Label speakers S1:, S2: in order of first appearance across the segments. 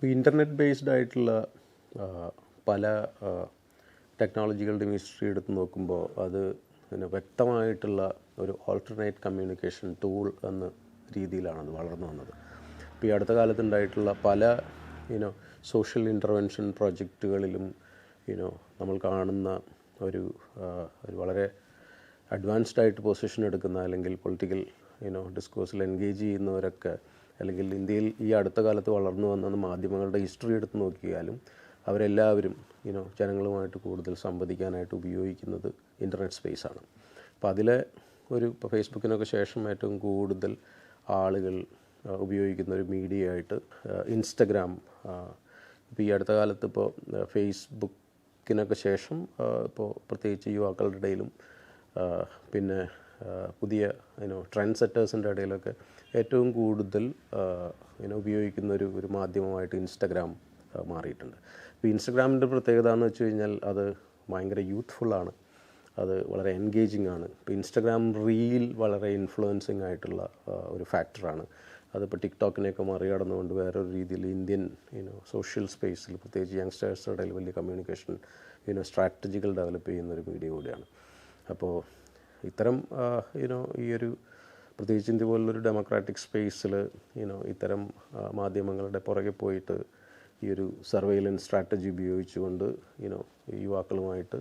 S1: ഇപ്പോൾ internet based ആയിട്ടുള്ള പല ടെക്നോളജികളുടെയും ഹിസ്റ്ററി എടുത്ത് നോക്കുമ്പോൾ അത് പിന്നെ വ്യക്തമായിട്ടുള്ള ഒരു ഓൾട്ടർനേറ്റ് കമ്മ്യൂണിക്കേഷൻ ടൂൾ എന്ന രീതിയിലാണ് വളർന്നു വന്നത്. ഇപ്പോൾ ഈ അടുത്ത കാലത്തുണ്ടായിട്ടുള്ള പല യുനോ സോഷ്യൽ ഇന്റർവെൻഷൻ പ്രോജക്റ്റുകളിലും യുനോ നമ്മൾ കാണുന്ന ഒരു ഒരു വളരെ അഡ്വാൻസ്ഡ് ആയിട്ട് പൊസിഷൻ എടുക്കുന്ന അല്ലെങ്കിൽ പൊളിറ്റിക്കൽ യുനോ ഡിസ്കോഴ്സിൽ എൻഗേജ് ചെയ്യുന്നവരൊക്കെ അല്ലെങ്കിൽ ഇന്ത്യയിൽ ഈ അടുത്ത കാലത്ത് വളർന്നു വന്ന മാധ്യമങ്ങളുടെ ഹിസ്റ്ററി എടുത്ത് നോക്കിയാലും അവരെല്ലാവരും ഇനോ ജനങ്ങളുമായിട്ട് കൂടുതൽ സംവദിക്കാനായിട്ട് ഉപയോഗിക്കുന്നത് ഇന്റർനെറ്റ് സ്പേസാണ് അപ്പോൾ അതിലെ ഒരു ഇപ്പോൾ ഫേസ്ബുക്കിനൊക്കെ ശേഷം ഏറ്റവും കൂടുതൽ ആളുകൾ ഉപയോഗിക്കുന്ന ഒരു മീഡിയ ആയിട്ട് ഇൻസ്റ്റഗ്രാം ഇപ്പോൾ ഈ അടുത്ത കാലത്ത് ഇപ്പോൾ ഫേസ്ബുക്കിനൊക്കെ ശേഷം ഇപ്പോൾ പ്രത്യേകിച്ച് യുവാക്കളുടെ ഇടയിലും പിന്നെ പുതിയ യുനോ ട്രെൻഡ് സെറ്റേഴ്സിന്റെ ഇടയിലൊക്കെ ഏറ്റവും കൂടുതൽ യുനോ ഉപയോഗിക്കുന്ന ഒരു ഒരു മാധ്യമമായിട്ട് ഇൻസ്റ്റഗ്രാം മാറിയിട്ടുണ്ട്. ഇപ്പോൾ ഇൻസ്റ്റഗ്രാമിന്റെ പ്രത്യേകത എന്ന് വെച്ച് കഴിഞ്ഞാൽ അത് ഭയങ്കര യൂത്ത്ഫുള്ളാണ് അത് വളരെ എൻഗേജിങ് ആണ്. ഇപ്പോൾ ഇൻസ്റ്റഗ്രാം റീൽ വളരെ ഇൻഫ്ലുവൻസിങ് ആയിട്ടുള്ള ഒരു ഫാക്ടറാണ് അതിപ്പോൾ ടിക്ടോക്കിനെയൊക്കെ മറികടന്നുകൊണ്ട് വേറൊരു രീതിയിൽ ഇന്ത്യൻ യുനോ സോഷ്യൽ സ്പേസിൽ പ്രത്യേകിച്ച് യങ്സ്റ്റേഴ്സിന്റെ ഇടയിൽ വലിയ കമ്മ്യൂണിക്കേഷൻ യുനോ സ്ട്രാറ്റജികൾ ഡെവലപ്പ് ചെയ്യുന്ന ഒരു മീഡിയ കൂടിയാണ്. അപ്പോൾ ഇത്തരം യുനോ ഈ ഒരു പ്രത്യേകിച്ച് ഇന്ത്യ പോലുള്ളൊരു ഡെമോക്രാറ്റിക് സ്പേസിൽ യുനോ ഇത്തരം മാധ്യമങ്ങളുടെ പുറകെ പോയിട്ട് ഈ ഒരു സർവൈലൻസ് സ്ട്രാറ്റജി ഉപയോഗിച്ചുകൊണ്ട് യുനോ യുവാക്കളുമായിട്ട്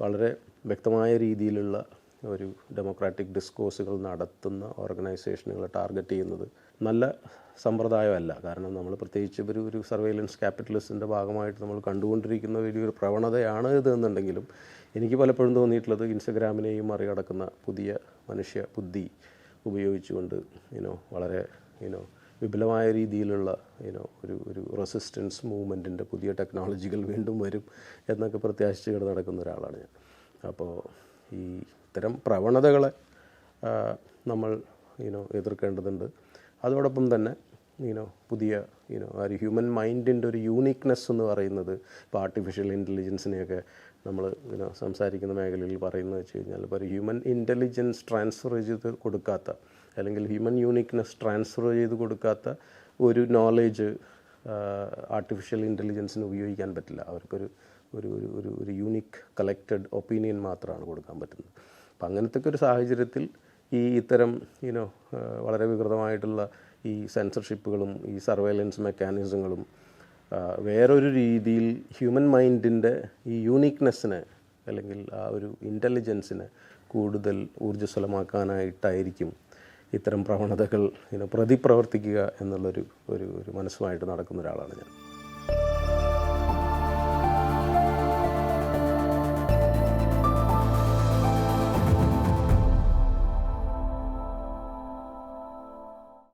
S1: വളരെ വ്യക്തമായ രീതിയിലുള്ള ഒരു ഡെമോക്രാറ്റിക് ഡിസ്കോഴ്സുകൾ നടത്തുന്ന ഓർഗനൈസേഷനുകളെ ടാർഗറ്റ് ചെയ്യുന്നത് നല്ല സമ്പ്രദായമല്ല. കാരണം നമ്മൾ പ്രത്യേകിച്ച് ഒരു ഒരു സർവൈലൻസ് ക്യാപിറ്റലിസ്റ്റിന്റെ ഭാഗമായിട്ട് നമ്മൾ കണ്ടുകൊണ്ടിരിക്കുന്ന വലിയൊരു പ്രവണതയാണ് ഇത് എന്നുണ്ടെങ്കിലും എനിക്ക് പലപ്പോഴും തോന്നിയിട്ടുള്ളത് ഇൻസ്റ്റഗ്രാമിനെയും മറികടക്കുന്ന പുതിയ മനുഷ്യ ബുദ്ധി ഉപയോഗിച്ചുകൊണ്ട് ഇനോ വളരെ ഇനോ വിപുലമായ രീതിയിലുള്ള യുനോ ഒരു ഒരു റെസിസ്റ്റൻസ് മൂവ്മെന്റിന്റെ പുതിയ ടെക്നോളജികൾ വീണ്ടും വരും എന്നൊക്കെ പ്രത്യാശിച്ചുകൊണ്ട് നടക്കുന്ന ഒരാളാണ് ഞാൻ. അപ്പോൾ ഈ ഇത്തരം പ്രവണതകളെ നമ്മൾ യുനോ എതിർക്കേണ്ടതുണ്ട്. അതോടൊപ്പം തന്നെ യുനോ പുതിയ യുനോ ആ ഒരു ഹ്യൂമൻ മൈൻഡിന്റെ ഒരു യൂണിക്നെസ് എന്ന് പറയുന്നത് ഇപ്പോൾ ആർട്ടിഫിഷ്യൽ ഇന്റലിജൻസിനെയൊക്കെ നമ്മൾ ഇങ്ങനെ സംസാരിക്കുന്ന മേഖലയിൽ പറയുന്നത് വെച്ച് കഴിഞ്ഞാൽ ഇപ്പോൾ ഒരു ഹ്യൂമൻ ഇന്റലിജൻസ് ട്രാൻസ്ഫർ ചെയ്ത് കൊടുക്കാത്ത അല്ലെങ്കിൽ ഹ്യൂമൻ യൂണിക്നെസ് ട്രാൻസ്ഫർ ചെയ്ത് കൊടുക്കാത്ത ഒരു നോളേജ് ആർട്ടിഫിഷ്യൽ ഇന്റലിജൻസിന് ഉപയോഗിക്കാൻ പറ്റില്ല. അവർക്കൊരു ഒരു ഒരു ഒരു ഒരു യൂണിക് കളക്റ്റഡ് ഒപ്പീനിയൻ മാത്രമാണ് കൊടുക്കാൻ പറ്റുന്നത്. അപ്പം അങ്ങനത്തൊക്കെ ഒരു സാഹചര്യത്തിൽ ഈ ഇത്തരം ഇനോ വളരെ വികൃതമായിട്ടുള്ള ഈ സെൻസർഷിപ്പുകളും ഈ സർവൈലൻസ് മെക്കാനിസങ്ങളും വേറൊരു രീതിയിൽ ഹ്യൂമൻ മൈൻഡിന്റെ ഈ യൂണിക്നെസ്സിനെ അല്ലെങ്കിൽ ആ ഒരു ഇന്റലിജൻസിനെ കൂടുതൽ ഊർജസ്വലമാക്കാനായിട്ടായിരിക്കും ഇത്തരം പ്രവണതകൾ പ്രതിപ്രവർത്തിക്കുക എന്നുള്ളൊരു ഒരു ഒരു മനസ്സുമായിട്ട് നടക്കുന്ന ഒരാളാണ് ഞാൻ.